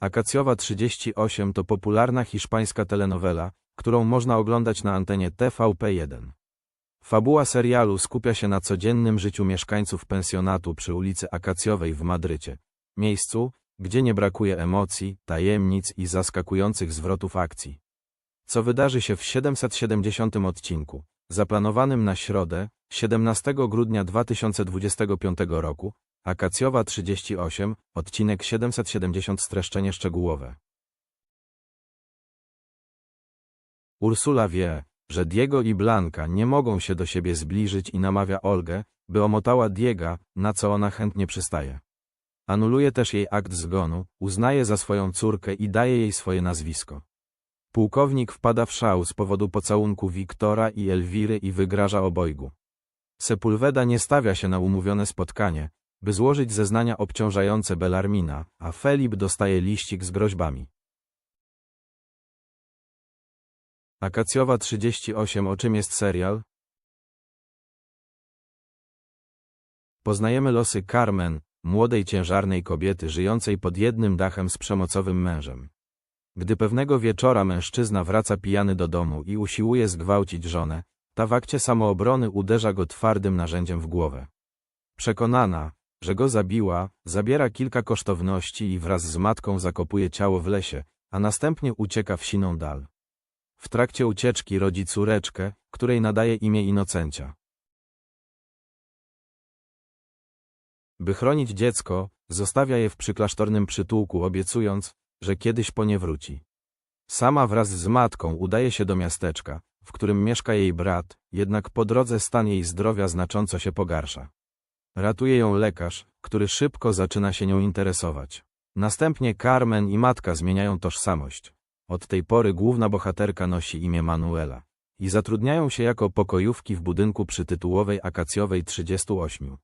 Akacjowa 38 to popularna hiszpańska telenowela, którą można oglądać na antenie TVP1. Fabuła serialu skupia się na codziennym życiu mieszkańców pensjonatu przy ulicy Akacjowej w Madrycie. Miejscu, gdzie nie brakuje emocji, tajemnic i zaskakujących zwrotów akcji. Co wydarzy się w 770 odcinku, zaplanowanym na środę, 17 grudnia 2025 roku, Akacjowa 38, odcinek 770 streszczenie szczegółowe. Ursula wie, że Diego i Blanka nie mogą się do siebie zbliżyć i namawia Olgę, by omotała Diega, na co ona chętnie przystaje. Anuluje też jej akt zgonu, uznaje za swoją córkę i daje jej swoje nazwisko. Pułkownik wpada w szał z powodu pocałunku Wiktora i Elwiry i wygraża obojgu. Sepulveda nie stawia się na umówione spotkanie, by złożyć zeznania obciążające Belarmina, a Felip dostaje liścik z groźbami. Akacjowa 38 O czym jest serial? Poznajemy losy Carmen, młodej ciężarnej kobiety żyjącej pod jednym dachem z przemocowym mężem. Gdy pewnego wieczora mężczyzna wraca pijany do domu i usiłuje zgwałcić żonę, ta w akcie samoobrony uderza go twardym narzędziem w głowę. Przekonana, że go zabiła, zabiera kilka kosztowności i wraz z matką zakopuje ciało w lesie, a następnie ucieka w siną dal. W trakcie ucieczki rodzi córeczkę, której nadaje imię Inocencia. By chronić dziecko, zostawia je w przyklasztornym przytułku, obiecując, że kiedyś po nie wróci. Sama wraz z matką udaje się do miasteczka, w którym mieszka jej brat, jednak po drodze stan jej zdrowia znacząco się pogarsza. Ratuje ją lekarz, który szybko zaczyna się nią interesować. Następnie Carmen i matka zmieniają tożsamość. Od tej pory główna bohaterka nosi imię Manuela i zatrudniają się jako pokojówki w budynku przytytułowej Akacjowej 38.